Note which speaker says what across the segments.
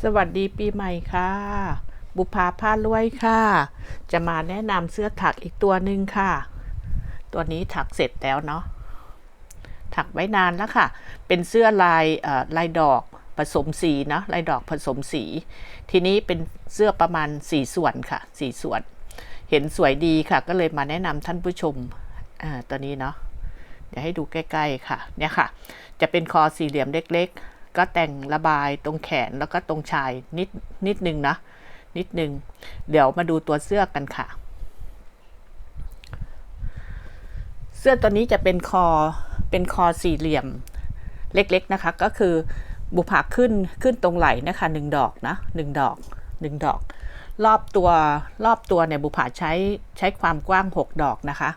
Speaker 1: สวัสดีปีใหม่ค่ะ บุภาผ้ารวยค่ะ จะมาแนะนำเสื้อถักอีกตัวหนึ่งค่ะ ตัวนี้ถักเสร็จแล้วเนาะถักไว้นานแล้วค่ะ เป็นเสื้อลายลายดอกผสมสีเนาะลายดอกผสมสี ทีนี้เป็นเสื้อประมาณสี่ส่วนค่ะสี่ส่วน เห็นสวยดีค่ะ ก็เลยมาแนะนำท่านผู้ชมอ่าตัวนี้เนาะเดี๋ยวให้ดูใกล้ ๆค่ะ เนี่ยค่ะ จะเป็นคอสี่เหลี่ยมเล็กๆ ก็แต่งระบายตรงแขนแล้วก็ตรงชายนิดนิดนึงนะ นิดนึง เดี๋ยวมาดูตัวเสื้อกันค่ะ เสื้อตัวนี้จะเป็นคอเป็นคอสี่เหลี่ยมเล็กๆนะคะ ก็คือบุผาขึ้นขึ้นตรงไหล่นะคะหนึ่งดอกนะหนึ่งดอกหนึ่งดอก รอบตัวรอบตัวเนี่ยบุผาใช้ใช้ความกว้าง6ดอกนะคะ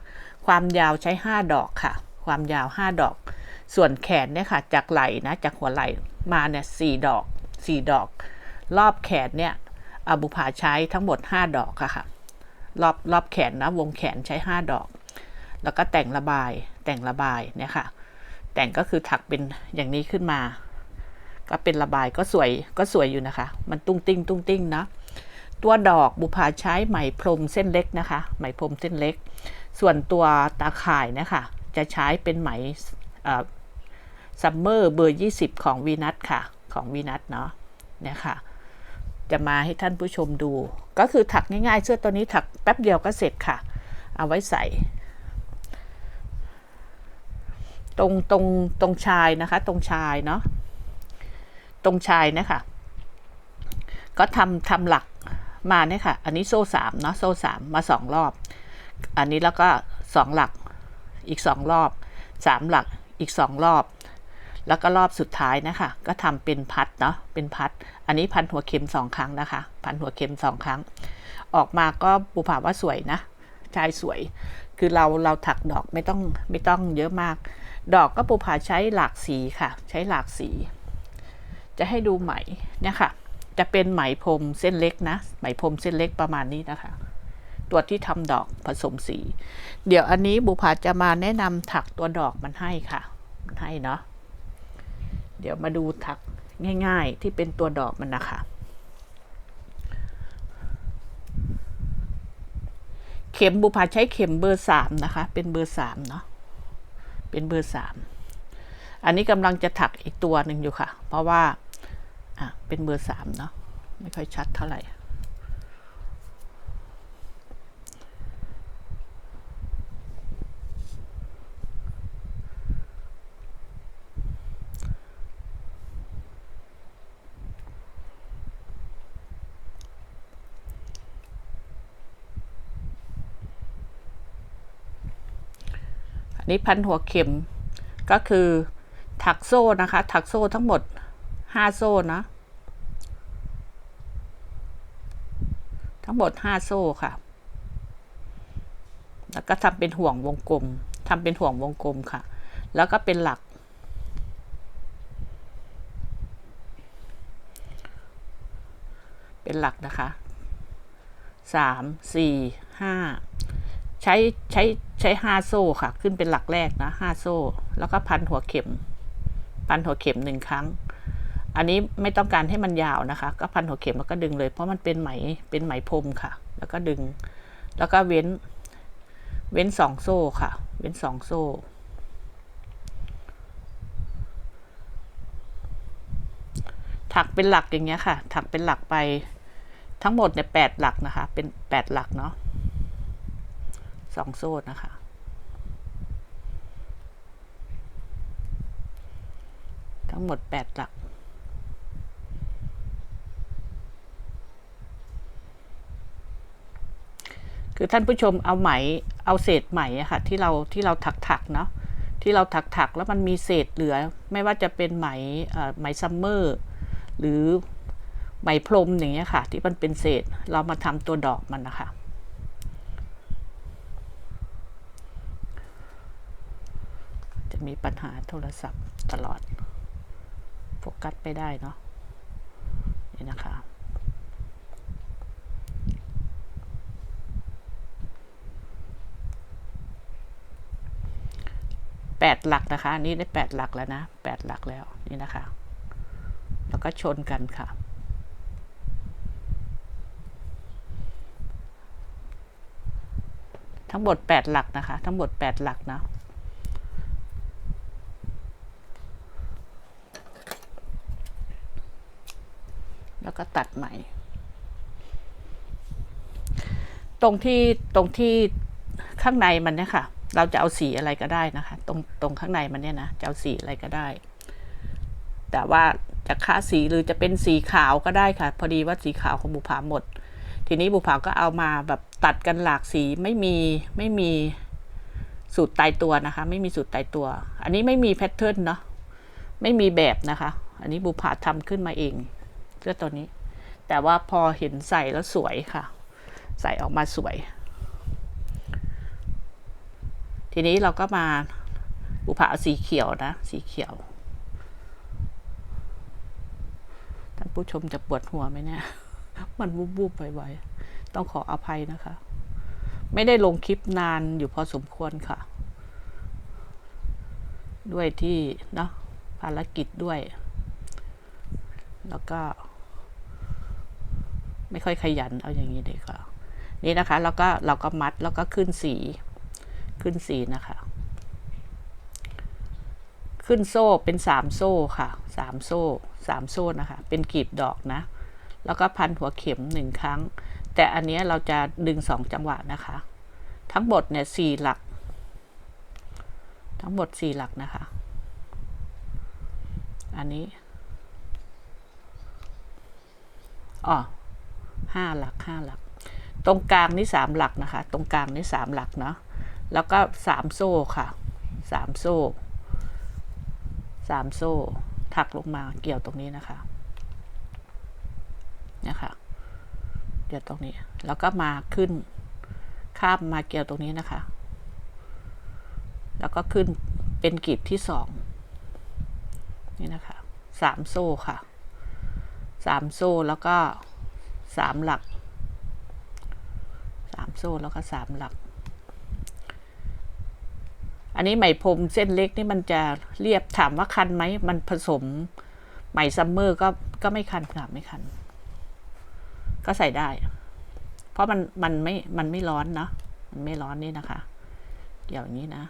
Speaker 1: ความยาวใช้5ดอกค่ะ ความยาว5ดอก ส่วนแขนเนี่ยค่ะ จากไหล่นะ จากหัวไหล่มาเนี่ยสดอก4ดอก รอบแขนเนี่ยอบุผาใช้ทั้งหมด 5 ดอกค่ะค่ะ รอบรอบแขนนะวงแขนใช้ 5 ดอก แล้วก็แต่งระบายแต่งระบายเนี่ยค่ะ แต่งก็คือถักเป็นอย่างนี้ขึ้นมา ก็เป็นระบายก็สวยก็สวยอยู่นะคะ มันตุ้งติ้งตุ้งติ้งนะตัวดอกบุพาใช้ไหมพรมเส้นเล็กนะคะ ไหมพรมเส้นเล็ก ส่วนตัวตาข่ายนะคะจะใช้เป็นไหม ซัมเมอร์เบอร์ 20 ของวีนัทค่ะ ของวีนัทเนาะเนี่ยค่ะ จะมาให้ท่านผู้ชมดู ก็คือถักง่ายๆ เสื้อตัวนี้ถักแป๊บเดียวก็เสร็จค่ะ เอาไว้ใส่ ตรงตรงตรงชายนะคะ ตรงชายเนาะตรงชายนะคะก็ทำทำหลักมาเนี่ยค่ะ อันนี้โซ่สามเนาะโซ่สามมาสองรอบ อันนี้แล้วก็สองหลักอีกสองรอบสามหลักอีกสองรอบ แล้วก็รอบสุดท้ายนะคะ ก็ทำเป็นพัดเนาะเป็นพัด อันนี้พันหัวเข็มสองครั้งนะคะ พันหัวเข็มสองครั้ง ออกมาก็ปูผาว่าสวยนะชายสวย คือเราเราถักดอกไม่ต้องไม่ต้องเยอะมาก ดอกก็ปูผาใช้หลากสีค่ะ ใช้หลากสี จะให้ดูไหมเนี่ยค่ะ จะเป็นไหมพรมเส้นเล็กนะ ไหมพรมเส้นเล็กประมาณนี้นะคะตัวที่ทำดอกผสมสี เดี๋ยวอันนี้บุพาจะมาแนะนำถักตัวดอกมันให้ค่ะมันให้เนาะ ดี๋ยวมาดูถักง่ายๆ ที่เป็นตัวดอกมันนะคะ เข็มบุพาใช้เข็มเบอร์สามนะคะ เป็นเบอร์สามเนาะเป็นเบอร์สามอันนี้กำลังจะถักอีกตัวหนึ่งอยู่ค่ะ เพราะว่าอะเป็นเบอร์สามเนาะไม่ค่อยชัดเท่าไหร่ อันนี้พันหัวเข็มก็คือถักโซ่นะคะ ถักโซ่ทั้งหมดห้าโซ่นะ ทั้งหมดห้าโซ่ค่ะ แล้วก็ทำเป็นห่วงวงกลมทำเป็นห่วงวงกลมค่ะ แล้วก็เป็นหลัก เป็นหลักนะคะสามสี่ห้า ใช้ใช้ใช้ห้าโซ่ค่ะ ขึ้นเป็นหลักแรกนะห้าโซ่ แล้วก็พันหัวเข็ม พันหัวเข็มหนึ่งครั้ง อันนี้ไม่ต้องการให้มันยาวนะคะ ก็พันหัวเข็มแล้วก็ดึงเลย เพราะมันเป็นไหมเป็นไหมพรมค่ะ แล้วก็ดึง แล้วก็เว้น เว้นสองโซ่ค่ะ เว้นสองโซ่ถักเป็นหลักอย่างเงี้ยค่ะ ถักเป็นหลักไปทั้งหมดเนี่ยแปดหลักนะคะ เป็นแปดหลักเนาะ สองโซ่นะคะ ทั้งหมดแปดหลัก คือท่านผู้ชมเอาไหมเอาเศษไหมอะค่ะ ที่เราที่เราถักถักเนาะที่เราถักถักแล้วมันมีเศษเหลือ ไม่ว่าจะเป็นไหมไหมซัมเมอร์หรือไหมพรมอย่างเงี้ยค่ะ ที่มันเป็นเศษเรามาทำตัวดอกมันนะคะ มีปัญหาโทรศัพท์ตลอด โฟกัสไปได้เนาะนี่นะคะ แปดหลักนะคะ อันนี้ได้แปดหลักแล้วนะแปดหลักแล้วนี่นะคะ แล้วก็ชนกันค่ะทั้งหมด 8 หลักนะคะ ทั้งหมด 8 หลักนะ แล้วก็ตัดใหม่ ตรงที่ตรงที่ข้างในมันเนี่ยค่ะ เราจะเอาสีอะไรก็ได้นะคะ ตรงตรงข้างในมันเนี่ยนะจะเอาสีอะไรก็ได้ แต่ว่าจะค้าสีหรือจะเป็นสีขาวก็ได้ค่ะ พอดีว่าสีขาวของบุผาหมด ทีนี้บุผาก็เอามาแบบตัดกันหลากสีไม่มีไม่มีสูตรตายตัวนะคะ ไม่มีสูตรตายตัว อันนี้ไม่มีแพทเทิร์นเนาะไม่มีแบบนะคะ อันนี้บุผาทำขึ้นมาเอง เสื้อตัวนี้ แต่ว่าพอเห็นใส่แล้วสวยค่ะ ใส่ออกมาสวย ทีนี้เราก็มาบุผาสีเขียวนะ สีเขียว ท่านผู้ชมจะปวดหัวไหมเนี่ย มันวูบวูบๆบ่อยๆ ต้องขออภัยนะคะ ไม่ได้ลงคลิปนานอยู่พอสมควรค่ะ ด้วยที่เนาะภารกิจด้วย แล้วก็ ไม่ค่อยขยันเอาอย่างนี้ดีกว่านี่นะคะแล้วก็เราก็มัดแล้วก็ขึ้นสี ขึ้นสีนะคะ ขึ้นโซ่เป็นสามโซ่ค่ะสามโซ่สามโซ่นะคะ เป็นกลีบดอกนะ แล้วก็พันหัวเข็มหนึ่งครั้ง แต่อันนี้เราจะดึงสองจังหวะนะคะ ทั้งหมดเนี่ยสี่หลัก ทั้งหมดสี่หลักนะคะ อันนี้อ๋อ ห้าหลักห้าหลัก ตรงกลางนี่สามหลักนะคะ ตรงกลางนี่สามหลักเนาะแล้วก็สามโซ่ค่ะสามโซ่สามโซ่ ถักลงมาเกี่ยวตรงนี้นะคะนี่ยค่ะเกี่ยวตรงนี้ แล้วก็มาขึ้นข้ามมาเกี่ยวตรงนี้นะคะ แล้วก็ขึ้นเป็นกลีบที่สองนี่นะคะสามโซ่ค่ะสามโซ่แล้วก็ สามหลักสามโซ่แล้วก็สามหลัก อันนี้ไหมพรมเส้นเล็กนี่มันจะเรียบถามว่าคันไหม มันผสมไหมซัมเมอร์ก็ก็ไม่คันค่ะไม่คัน ก็ใส่ได้ เพราะมันมันไม่มันไม่ร้อนเนาะมันไม่ร้อนนี่นะคะเกี่ยวอย่างนี้นะ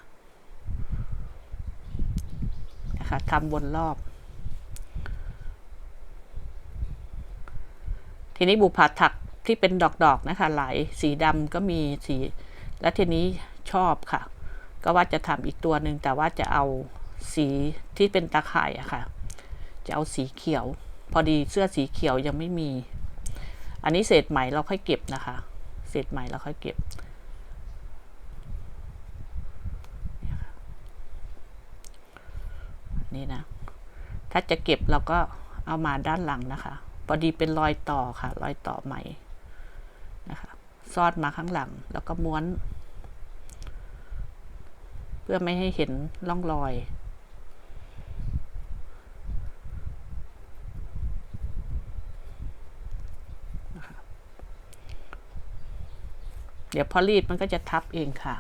Speaker 1: นะคะทำวนรอบ ทีนี้บุผัดถักที่เป็นดอกๆนะคะหลายสีดำก็มีสี และทีนี้ชอบค่ะ ก็ว่าจะทำอีกตัวหนึ่งแต่ว่าจะเอาสีที่เป็นตาข่ายอะค่ะ จะเอาสีเขียว พอดีเสื้อสีเขียวยังไม่มี อันนี้เศษไหมเราค่อยเก็บนะคะ เศษไหมเราค่อยเก็บ นี่นะ ถ้าจะเก็บเราก็เอามาด้านหลังนะคะ พอดีเป็นรอยต่อค่ะ รอยต่อไหม่นะคะซอดมาข้างหลังแล้วก็ม้วน เพื่อไม่ให้เห็นร่องรอย เดี๋ยวพอรีดมันก็จะทับเองค่ะ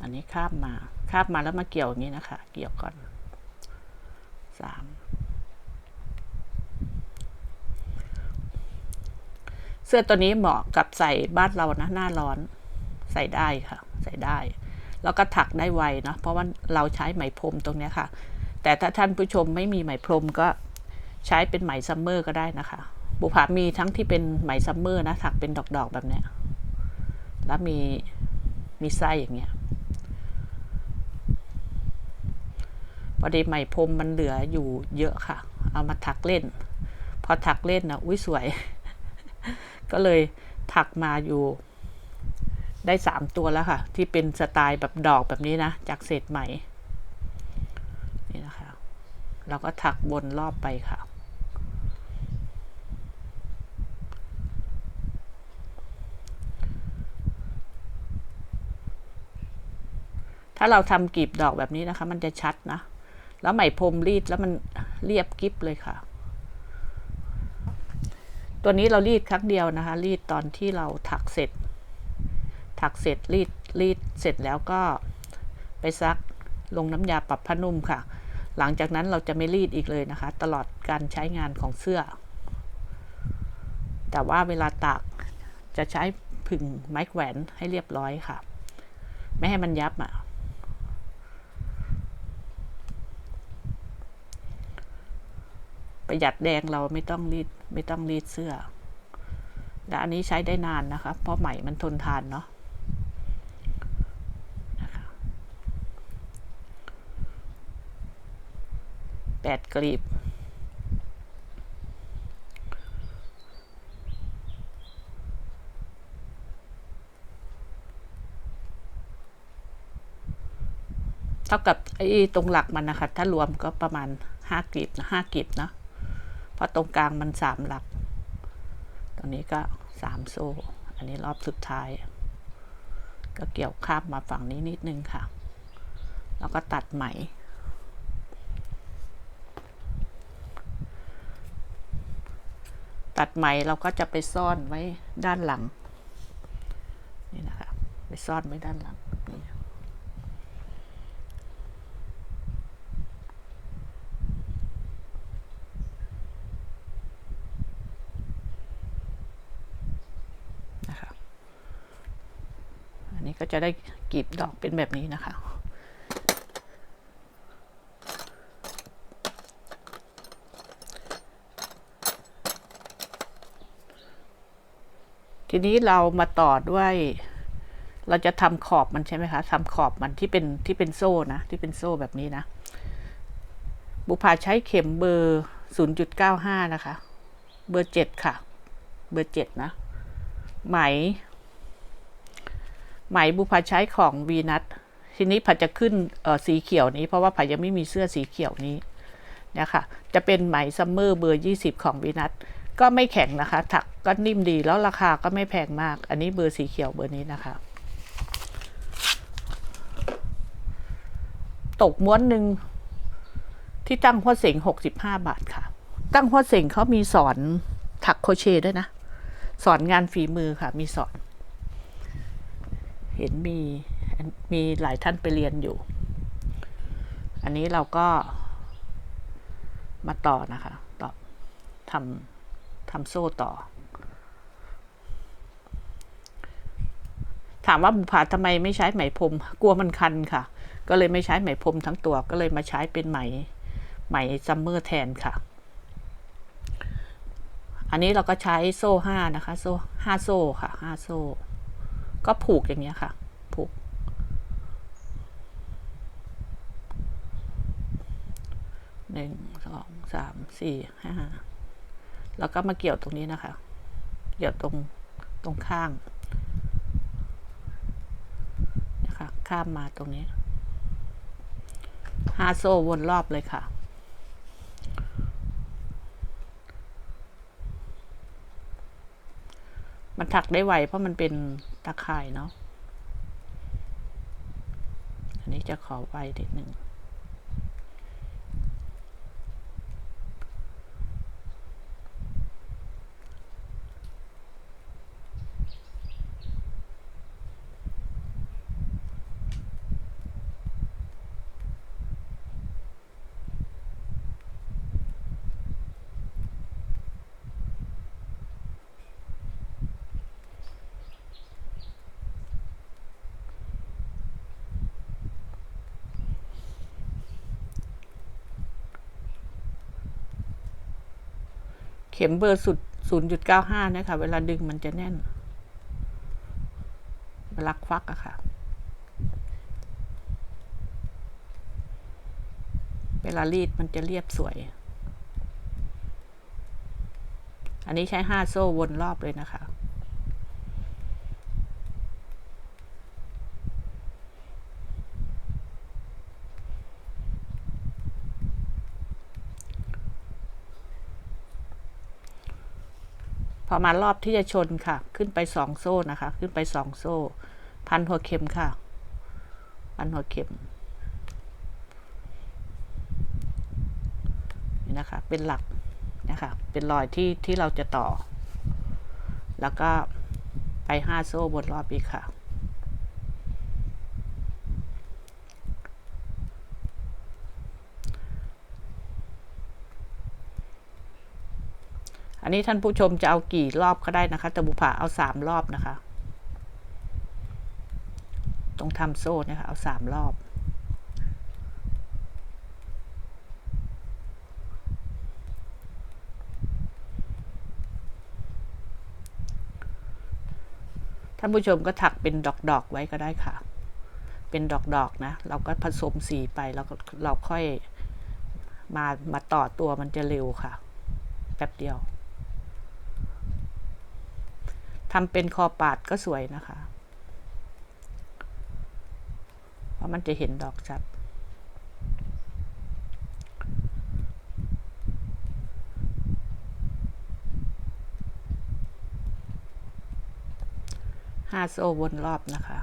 Speaker 1: อันนี้ข้ามมาข้ามมาแล้วมาเกี่ยวอย่างนี้นะคะ เกี่ยวก่อนสาม เสื้อตัวนี้เหมาะกับใส่บ้านเรานะหน้าร้อนใส่ได้ค่ะ ใส่ได้ แล้วก็ถักได้ไวเนาะเพราะว่าเราใช้ไหมพรมตรงนี้ค่ะ แต่ถ้าท่านผู้ชมไม่มีไหมพรมก็ใช้เป็นไหมซัมเมอร์ก็ได้นะคะบุผามีทั้งที่เป็นไหมซัมเมอร์นะถักเป็นดอกๆแบบเนี้ยแล้วมีมีไส้อย่างเงี้ยพอดีไหมพรมมันเหลืออยู่เยอะค่ะ เอามาถักเล่น พอถักเล่นนะอุ้ยสวย ก็เลยถักมาอยู่ ได้สามตัวแล้วค่ะ ที่เป็นสไตล์แบบดอกแบบนี้นะ จากเศษไหมนี่นะคะ เราก็ถักบนรอบไปค่ะถ้าเราทำกลีบดอกแบบนี้นะคะ มันจะชัดนะ แล้วไหมพรมรีดแล้วมันเรียบกิบเลยค่ะ ตัวนี้เรารีดครั้งเดียวนะคะ รีดตอนที่เราถักเสร็จ ถักเสร็จรีดรีดเสร็จแล้วก็ไปซักลงน้ำยาปรับผ้านุ่มค่ะ หลังจากนั้นเราจะไม่รีดอีกเลยนะคะ ตลอดการใช้งานของเสื้อ แต่ว่าเวลาตากจะใช้ผึ่งไม้แขวนให้เรียบร้อยค่ะ ไม่ให้มันยับอะ ประหยัดแดงเราไม่ต้องรีดไม่ต้องรีดเสื้อและอันนี้ใช้ได้นานนะคะ เพราะไหมมันทนทานเนาะแปดกลีบเท่ากับไอ้ตรงหลักมันนะคะ ถ้ารวมก็ประมาณห้ากลีบนะห้ากลีบเนาะ เพราะตรงกลางมันสามหลัก ตรงนี้ก็สามโซ่ อันนี้รอบสุดท้าย ก็เกี่ยวข้ามมาฝั่งนี้นิดนึงค่ะ แล้วก็ตัดไหม ตัดไหมเราก็จะไปซ่อนไว้ด้านหลัง นี่นะคะ ไปซ่อนไว้ด้านหลังนี่ นะคะ อันนี้ก็จะได้กลีบดอกเป็นแบบนี้นะคะ ทีนี้เรามาต่อด้วย เราจะทำขอบมันใช่ไหมคะทำขอบมันที่เป็นที่เป็นโซ่นะ ที่เป็นโซ่แบบนี้นะ บุพาใช้เข็มเบอร์ 0.95 นะคะ เบอร์ 7 ค่ะ เบอร์ 7 นะ ไหม ไหมบุพาใช้ของวีนัททีนี้ผัดจะขึ้นสีเขียวนี้ เพราะว่าผัดยังไม่มีเสื้อสีเขียวนี้เนี่ยค่ะจะเป็นไหมซัมเมอร์เบอร์ 20 ของวีนัทก็ไม่แข็งนะคะ ถักก็นิ่มดีแล้วราคาก็ไม่แพงมาก อันนี้เบอร์สีเขียวเบอร์นี้นะคะ ตกม้วนหนึ่งที่ตั้งหัวเสง65 บาทค่ะ ตั้งหัวเสงเขามีสอนถักโคเชด้วยนะ สอนงานฝีมือค่ะ มีสอน เห็นมีมีหลายท่านไปเรียนอยู่ อันนี้เราก็มาต่อนะคะต่อทำทำโซ่ต่อ ถามว่าบุพาทำไมไม่ใช้ไหมพรม กลัวมันคันค่ะ ก็เลยไม่ใช้ไหมพรมทั้งตัวก็เลยมาใช้เป็นไหมไหมซัมเมอร์แทนค่ะ อันนี้เราก็ใช้โซ่ห้านะคะ โซ่ห้าโซ่ค่ะห้าโซ่ ก็ผูกอย่างเงี้ยค่ะ ผูก หนึ่ง สอง สาม สี่ ห้า แล้วก็มาเกี่ยวตรงนี้นะคะ เกี่ยวตรง ตรงข้าง นะคะ ข้ามมาตรงนี้ห้าโซ่วนรอบเลยค่ะ มันถักได้ไวเพราะมันเป็นตะข่ายเนาะ อันนี้จะขอไวนิดหนึ่ง เข็มเบอร์สุด 0.95 นะคะ เวลาดึงมันจะแน่น เวลาควักอะค่ะ เวลารีดมันจะเรียบสวย อันนี้ใช้ 5 โซ่วนรอบเลยนะคะ ประมาณรอบที่จะชนค่ะ ขึ้นไปสองโซ่นะคะ ขึ้นไปสองโซ่ พันหัวเข็มค่ะ พันหัวเข็มนี่นะคะ เป็นหลักนะคะ เป็นรอยที่ที่เราจะต่อ แล้วก็ไปห้าโซ่บนรอบอีกค่ะ อันนี้ท่านผู้ชมจะเอากี่รอบก็ได้นะคะแต่บุภาเอาสามรอบนะคะ ตรงทำโซ่เนี่ยค่ะเอาสามรอบท่านผู้ชมก็ถักเป็นดอกๆไว้ก็ได้ค่ะ เป็นดอกๆนะ เราก็ผสมสีไปแล้วก็เราค่อยมามาต่อตัวมันจะเร็วค่ะ แป๊บเดียว ทำเป็นคอปาดก็สวยนะคะเพราะมันจะเห็นดอกชัด ห้าโซ่วนรอบนะคะ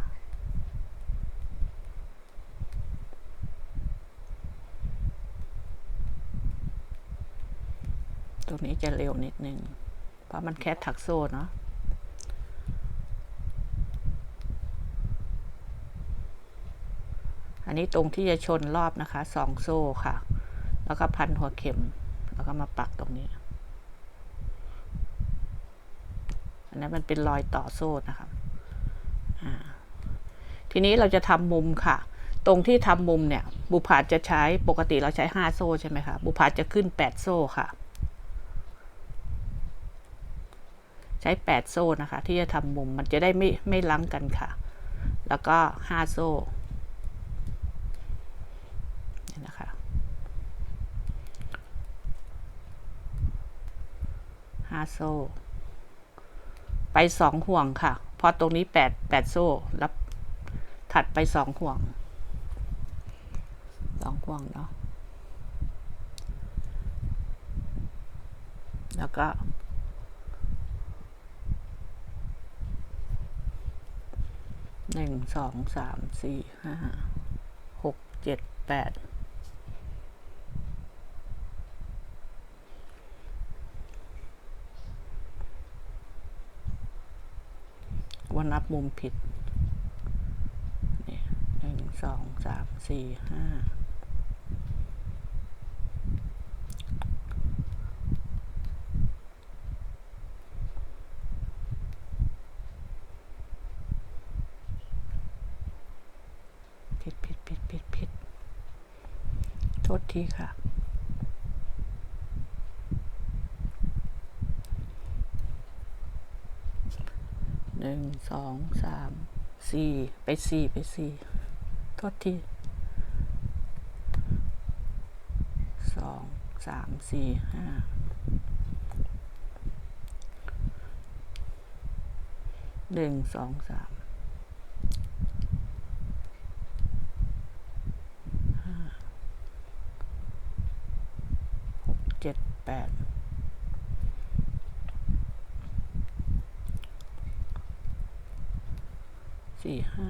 Speaker 1: ตรงนี้จะเร็วนิดนึง เพราะมันแค่ถักโซ่เนาะ นนี้ตรงที่จะชนรอบนะคะสองโซ่ค่ะ แล้วก็พันหัวเข็ม แล้วก็มาปักตรงนี้ อันนี้มันเป็นรอยต่อโซ่นะคะทีนี้เราจะทำมุมค่ะ ตรงที่ทำมุมเนี่ย บุผาจะใช้ปกติเราใช้ห้าโซ่ใช่ไหมคะบุผาจะขึ้นแปดโซ่ค่ะ ใช้แปดโซ่นะคะ ที่จะทำมุมมันจะได้ไม่ไม่ลังกันค่ะ แล้วก็ห้าโซ่นี่นะคะ ห้าโซ่ ไปสองห่วงค่ะ พอตรงนี้แปดแปดโซ่แล้วถัดไปสองห่วงสองห่วงเนาะแล้วก็ หนึ่งสองสามสี่ห้าหกเจ็ดแปด วันนับมุมผิดนี่หนึ่งสองสามสี่ห้าผิดผิดผิดผิดผิดโทษทีค่ะ หนึ่งสองสามสี่ไปสี่ไปสี่โทษทีสองสามสี่ห้าหนึ่งสองสามห้าหกเจ็ดแปด สี่ห้า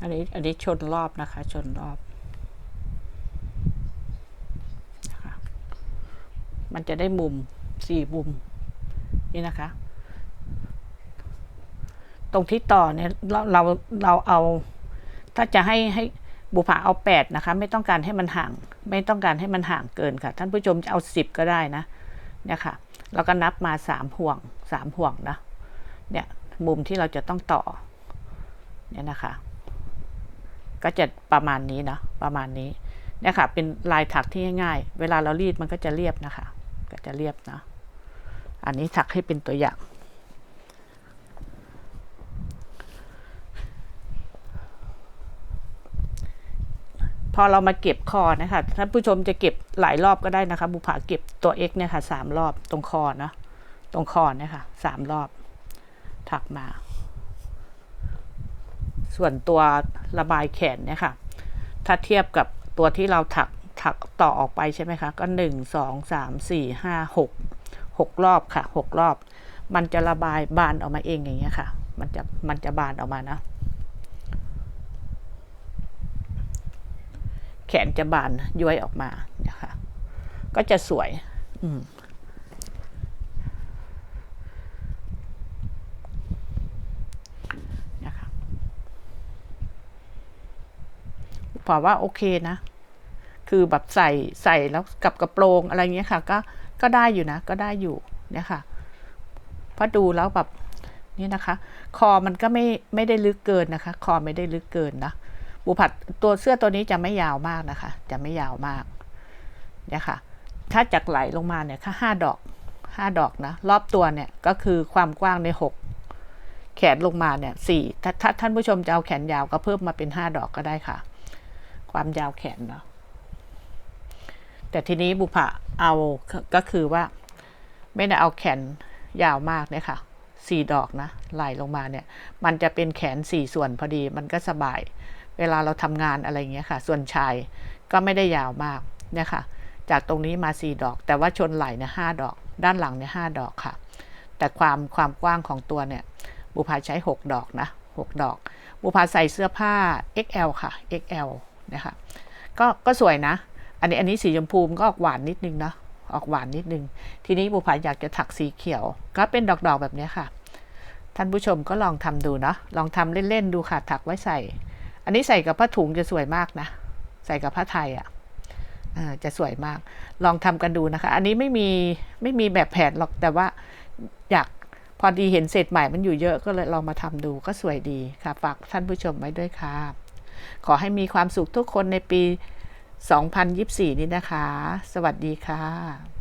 Speaker 1: อันนี้อันนี้ชนรอบนะคะ ชนรอบนะคะมันจะได้มุมสี่มุม นี่นะคะ ตรงที่ต่อเนี่ยเราเราเราเอา ถ้าจะให้ให้บุผาเอาแปดนะคะ ไม่ต้องการให้มันห่าง ไม่ต้องการให้มันห่างเกินค่ะ ท่านผู้ชมจะเอาสิบก็ได้นะเนี่ยค่ะเราก็นับมาสามห่วงสามห่วงนะเนี่ยมุมที่เราจะต้องต่อเนี่ยนะคะ ก็จะประมาณนี้นะประมาณนี้เนี่ยค่ะ เป็นลายถักที่ง่ายๆ เวลาเรารีดมันก็จะเรียบนะคะ ก็จะเรียบเนาะอันนี้ถักให้เป็นตัวอย่างพอเรามาเก็บคอนะคะท่านผู้ชมจะเก็บหลายรอบก็ได้นะคะ บุผาเก็บตัว X เนี่ยค่ะสามรอบตรงคอนะตรงคอเนี่ยค่ะสามรอบถักมา ส่วนตัวระบายแขนเนี่ยค่ะ ถ้าเทียบกับตัวที่เราถักถักต่อออกไปใช่ไหมคะ ก็หนึ่งสองสามสี่ห้าหกหกรอบค่ะหกรอบ มันจะระบายบานออกมาเองอย่างเงี้ยค่ะ มันจะมันจะบานออกมานะ แขนจะบานย้วยออกมาเนี่ยค่ะ ก็จะสวย อืม นะคะ พอว่าโอเคนะ คือแบบใส่ใส่แล้วกับกระโปรงอะไรเงี้ยค่ะ ก็ก็ได้อยู่นะ ก็ได้อยู่เนี่ยค่ะเพราะดูแล้วแบบนี่นะคะ คอมันก็ไม่ไม่ได้ลึกเกินนะคะ คอไม่ได้ลึกเกินนะบุผัดตัวเสื้อตัวนี้จะไม่ยาวมากนะคะ จะไม่ยาวมากเนี่ยค่ะ ถ้าจากไหลลงมาเนี่ยค่าห้าดอกห้าดอกนะ รอบตัวเนี่ยก็คือความกว้างในหกแขนลงมาเนี่ยสี่ถ้าท่านผู้ชมจะเอาแขนยาวก็เพิ่มมาเป็นห้าดอกก็ได้ค่ะ ความยาวแขนเนาะแต่ทีนี้บุพะเอาก็คือว่า ไม่ได้เอาแขนยาวมากเนี่ยค่ะสี่ดอกนะไหลลงมาเนี่ย มันจะเป็นแขนสี่ส่วนพอดี มันก็สบาย เวลาเราทำงานอะไรเงี้ยค่ะ ส่วนชายก็ไม่ได้ยาวมากเนี่ยค่ะ จากตรงนี้มาสี่ดอก แต่ว่าชนไหลเนี่ยห้าดอก ด้านหลังเนี่ยห้าดอกค่ะ แต่ความความกว้างของตัวเนี่ย บุพาใช้6ดอกนะ6ดอก บุพาใส่เสื้อผ้า XL ค่ะ XL นะคะก็ก็สวยนะ อันนี้อันนี้สีชมพูมันก็ออกหวานนิดนึงเนาะออกหวานนิดนึง ทีนี้บุพาอยากจะถักสีเขียว ก็เป็นดอกๆแบบนี้ค่ะ ท่านผู้ชมก็ลองทำดูเนาะลองทำเล่นๆดูค่ะถักไว้ใส่ อันนี้ใส่กับผ้าถุงจะสวยมากนะ ใส่กับผ้าไทยอะ่ะจะสวยมาก ลองทำกันดูนะคะ อันนี้ไม่มีไม่มีแบบแผนหรอกแต่ว่าอยากพอดีเห็นเศษใหม่มันอยู่เยอะก็เลยลองมาทำดูก็สวยดีค่ะฝากท่านผู้ชมไว้ด้วยค่ะ ขอให้มีความสุขทุกคนในปี 2024 นี้นะคะ สวัสดีค่ะ